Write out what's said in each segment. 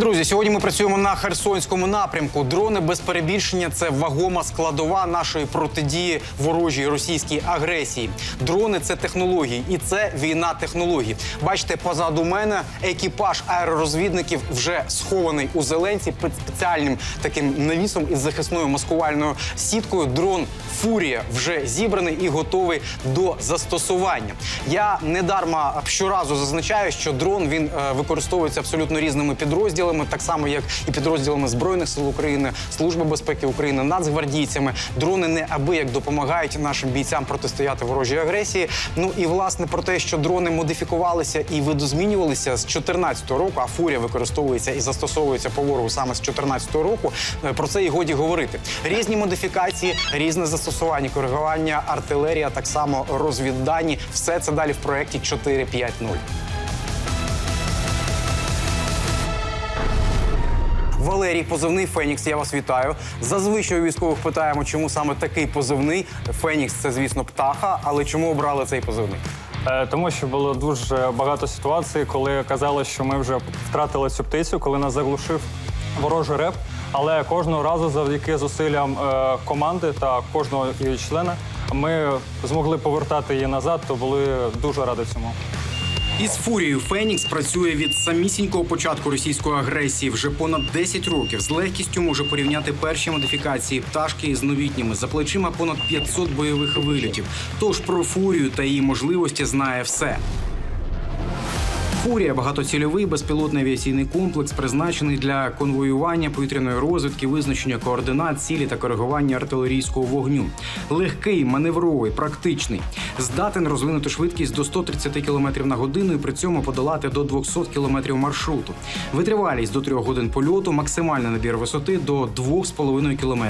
друзі! Сьогодні ми працюємо на Херсонському напрямку. Дрони без перебільшення це вагома складова нашої протидії ворожій російській агресії. Дрони це технології, і це війна технологій. Бачите, позаду мене екіпаж аеророзвідників вже схований у зеленці під спеціальним таким навісом із захисною маскувальною сіткою. Дрон Фурія вже зібраний і готовий до застосування. Я недарма щоразу зазначаю, що дрон він е, використовується абсолютно різними підрозділами, так само як і підрозділами збройних сил України, Служби безпеки України, нацгвардійцями. Дрони неабияк допомагають нашим бійцям протистояти ворожій агресії. Ну і власне про те, що дрони модифікувалися і видозмінювалися з 2014 року, а фурія використовується і застосовується по ворогу саме з 2014 року. е, Про це і годі говорити. Різні модифікації, різне застосування, коригування, артилерія, так само розвіддані. Все це далі в проєкті 4.5.0. Валерій, позивний Фенікс. Я вас вітаю. Зазвичай у військових питаємо, чому саме такий позивний. Фенікс це, звісно, птаха, але чому обрали цей позивний? Е, Тому що було дуже багато ситуацій, коли казали, що ми вже втратили цю птицю, коли нас заглушив ворожий реп. Але кожного разу, завдяки зусиллям е, команди та кожного її члена, ми змогли повертати її назад, то були дуже раді цьому. Із фурією Фенікс працює від самісінького початку російської агресії вже понад 10 років. З легкістю може порівняти перші модифікації пташки з новітніми за плечима понад 500 бойових вилітів. Тож про фурію та її можливості знає все. Фурія багатоцільовий безпілотний авіаційний комплекс, призначений для конвоювання повітряної розвідки, визначення координат, цілі та коригування артилерійського вогню. Легкий, маневровий, практичний, здатен розвинути швидкість до 130 км на годину і при цьому подолати до 200 км маршруту. Витривалість до 3 годин польоту, максимальний набір висоти до 2,5 км.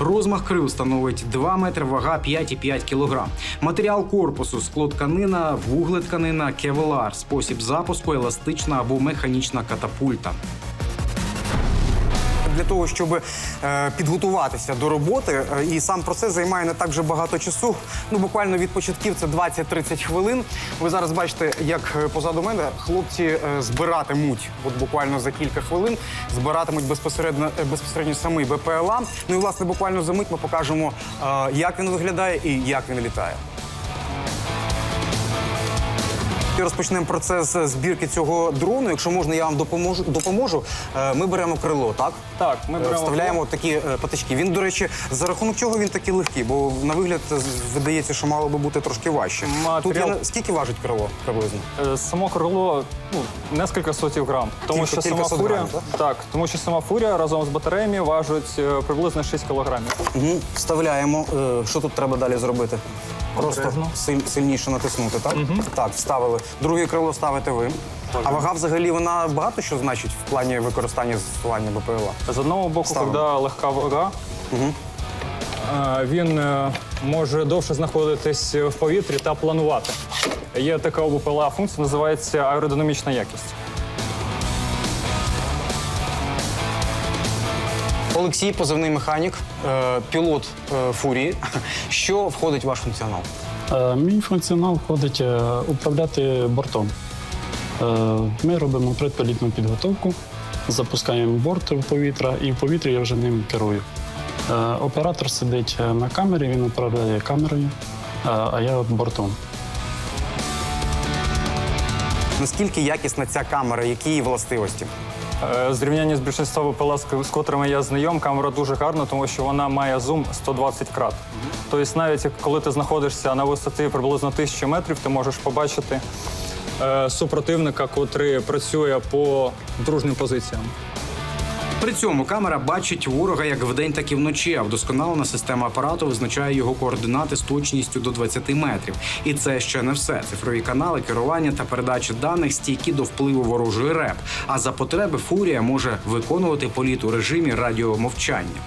Розмах крил становить 2 метри, вага 5,5 кг. Матеріал корпусу склотканина, вуглетканина, кевлар, спосіб запуску, еластична або механічна катапульта. Для того, щоб е, підготуватися до роботи, е, і сам процес займає не так вже багато часу. Ну, буквально від початків це 20-30 хвилин. Ви зараз бачите, як е, позаду мене хлопці збиратимуть, от буквально за кілька хвилин, збиратимуть безпосередньо, безпосередньо самий БПЛА. Ну і власне буквально за мить ми покажемо, як він виглядає і як він літає. Розпочнемо процес збірки цього дрону. Якщо можна, я вам допоможу. допоможу. Е, Ми беремо крило, так? Так, ми беремо Вставляємо такі е, патички. Він, до речі, за рахунок чого він такий легкий, бо на вигляд видається, що мало би бути трошки важче. Матеріал- Тут я скільки важить крило приблизно? Е, Само крило ну, нескільки сотів грам. Тому що сама фурія грамів, так? так, тому що сама фурія разом з батареями важить приблизно 6 кілограмів. Угу. Вставляємо. Що тут треба далі зробити? Просто силь- сильніше натиснути, так? Так, вставили. Друге крило ставите ви. А вага взагалі вона багато що значить в плані використання застосування БПЛА? З одного боку, коли легка вага, е, він е, може довше знаходитись в повітрі та планувати. Є така у БПЛА функція, називається аеродинамічна якість. Олексій, позивний механік, е, пілот е, фурії. Що входить в ваш функціонал? Е, Мій функціонал входить управляти бортом. Ми робимо предполітну підготовку, запускаємо борт в повітря, і в повітрі я вже ним керую. Оператор сидить на камері, він управляє камерою, а я от бортом. Наскільки якісна ця камера, які її властивості? Е, Зрівняння з більшинством БПЛА, з з котрими я знайом, камера дуже гарна, тому що вона має зум 120 крат. Тобто, навіть коли ти знаходишся на висоті приблизно 1000 метрів, ти можеш побачити е, супротивника, котрий працює по дружнім позиціям. При цьому камера бачить ворога як вдень, так і вночі. А вдосконалена система апарату визначає його координати з точністю до 20 метрів. І це ще не все. Цифрові канали, керування та передача даних стійкі до впливу ворожої РЕП. А за потреби фурія може виконувати політ у режимі радіомовчання.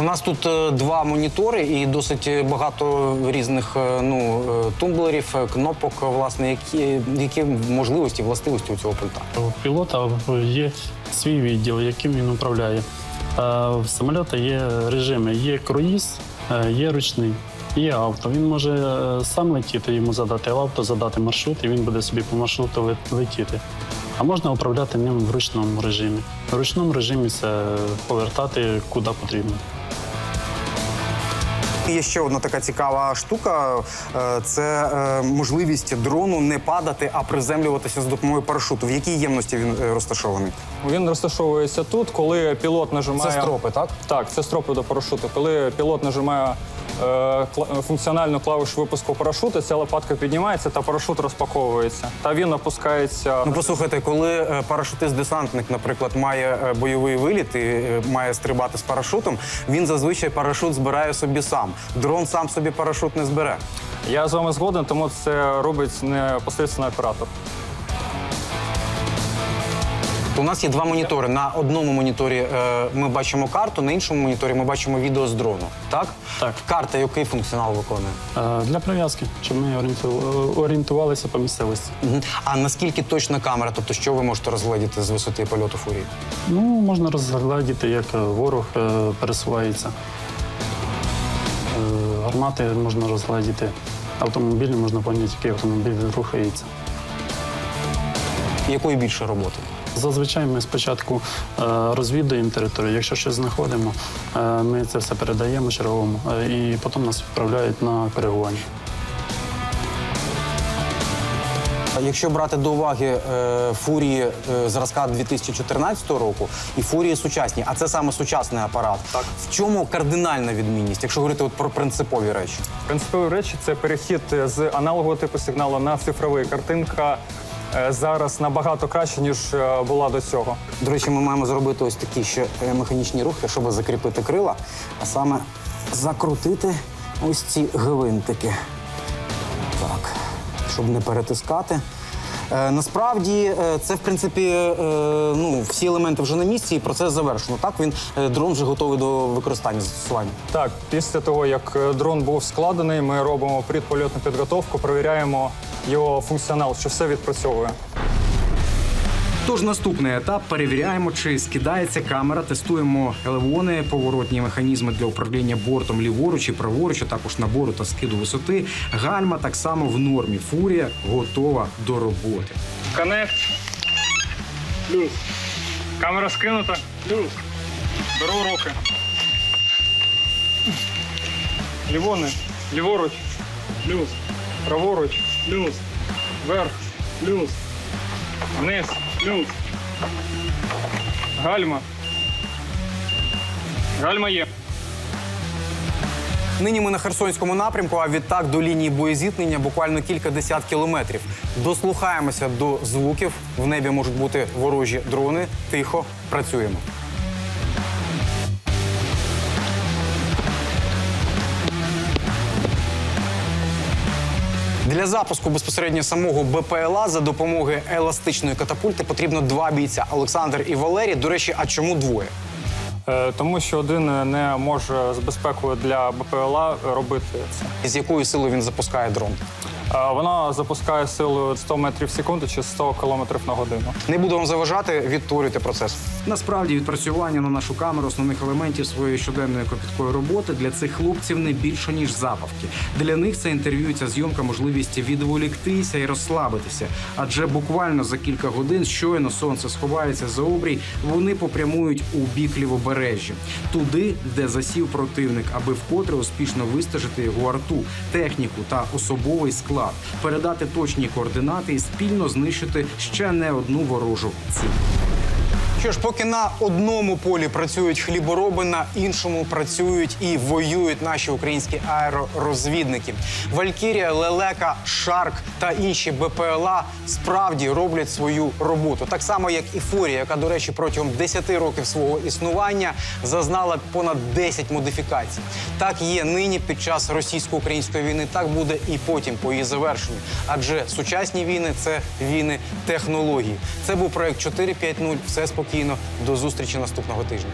У нас тут е, два монітори і досить е, багато різних е, ну, тумблерів, кнопок, власне, які, які можливості, властивості у цього пульта. У пілота є свій відділ, яким він управляє. В самоліта є режими: є круїз, є ручний, є авто. Він може сам летіти, йому задати авто, задати маршрут, і він буде собі по маршруту лет- летіти. А можна управляти ним в ручному режимі. В ручному режимі це повертати куди потрібно. Є ще одна така цікава штука: Е, це е, можливість дрону не падати, а приземлюватися з допомогою парашуту. В якій ємності він е, розташований? Він розташовується тут, коли пілот нажимає. Це стропи, так? Так, це стропи до парашуту. Коли пілот нажимає е, функціональну клавішу випуску парашуту, ця лопатка піднімається та парашут розпаковується. Та він опускається. Ну послухайте, коли парашутист-десантник, наприклад, має бойовий виліт і має стрибати з парашутом, він зазвичай парашут збирає собі сам. Дрон сам собі парашут не збере. Я з вами згоден, тому це робить непосередньо оператор. У нас є два монітори. На одному моніторі е, ми бачимо карту, на іншому моніторі ми бачимо відео з дрону. Так? Так. Карта який функціонал виконує? Е, Для прив'язки, щоб ми орієнту- орієнтувалися по місцевості. Мгм. А наскільки точна камера? Тобто, що ви можете розгледіти з висоти польоту фурії? Ну, можна розглядіти, як е, ворог е, пересувається. Гармати можна розглядіти. Автомобілі можна поняти, який автомобіль рухається. Якої більше роботи? Зазвичай ми спочатку е, розвідуємо територію. Якщо щось знаходимо, е, ми це все передаємо черговому е, і потім нас відправляють на коригування. Якщо брати до уваги е, фурії е, зразка 2014 року і фурії сучасні, а це саме сучасний апарат. Так. В чому кардинальна відмінність, якщо говорити от про принципові речі? Принципові речі це перехід з аналогового типу сигналу на цифровий. Картинка е, зараз набагато краще, ніж е, була до цього. До речі, ми маємо зробити ось такі ще е, механічні рухи, щоб закріпити крила, а саме закрутити ось ці гвинтики. Так, щоб не перетискати. Е, насправді е, це в принципі е, ну, всі елементи вже на місці, і процес завершено. Так він дрон вже готовий до використання застосування. Так, після того, як дрон був складений, ми робимо предпольотну підготовку, перевіряємо його функціонал, що все відпрацьовує. Тож наступний етап перевіряємо, чи скидається камера, тестуємо елевони, поворотні механізми для управління бортом ліворуч і праворуч, а також набору та скиду висоти. Гальма так само в нормі. Фурія готова до роботи. Коннект. Плюс. Камера скинута. Плюс. Беру руки. Лівони. Ліворуч. Плюс. Праворуч. Плюс. Вверх. Плюс. Вниз. Плюс. Гальма. Гальма є. Нині ми на Херсонському напрямку, а відтак до лінії боєзіткнення буквально кілька десят кілометрів. Дослухаємося до звуків. В небі можуть бути ворожі дрони. Тихо працюємо. Для запуску безпосередньо самого БПЛА за допомогою еластичної катапульти потрібно два бійця Олександр і Валерій. До речі, а чому двоє? Е, Тому що один не може з безпекою для БПЛА робити це. З якою силою він запускає дрон? Е, Вона запускає силою 100 метрів в секунду чи 100 кілометрів на годину. Не буду вам заважати, відтворюйте процес. Насправді відпрацювання на нашу камеру основних елементів своєї щоденної копіткої роботи для цих хлопців не більше ніж забавки. Для них це інтерв'ю, і ця зйомка можливість відволіктися і розслабитися. Адже буквально за кілька годин, щойно сонце сховається за обрій, вони попрямують у бік лівобережжя, туди, де засів противник, аби вкотре успішно вистежити його арту, техніку та особовий склад, передати точні координати і спільно знищити ще не одну ворожу ціль. Що ж, поки на одному полі працюють хлібороби, на іншому працюють і воюють наші українські аеророзвідники. Валькірія, Лелека, Шарк та інші БПЛА справді роблять свою роботу. Так само, як і Фурія, яка, до речі, протягом 10 років свого існування зазнала понад 10 модифікацій. Так є нині під час російсько-української війни. Так буде і потім по її завершенню. Адже сучасні війни це війни технології. Це був проект 4.5.0. Все спокійно. До зустрічі наступного тижня.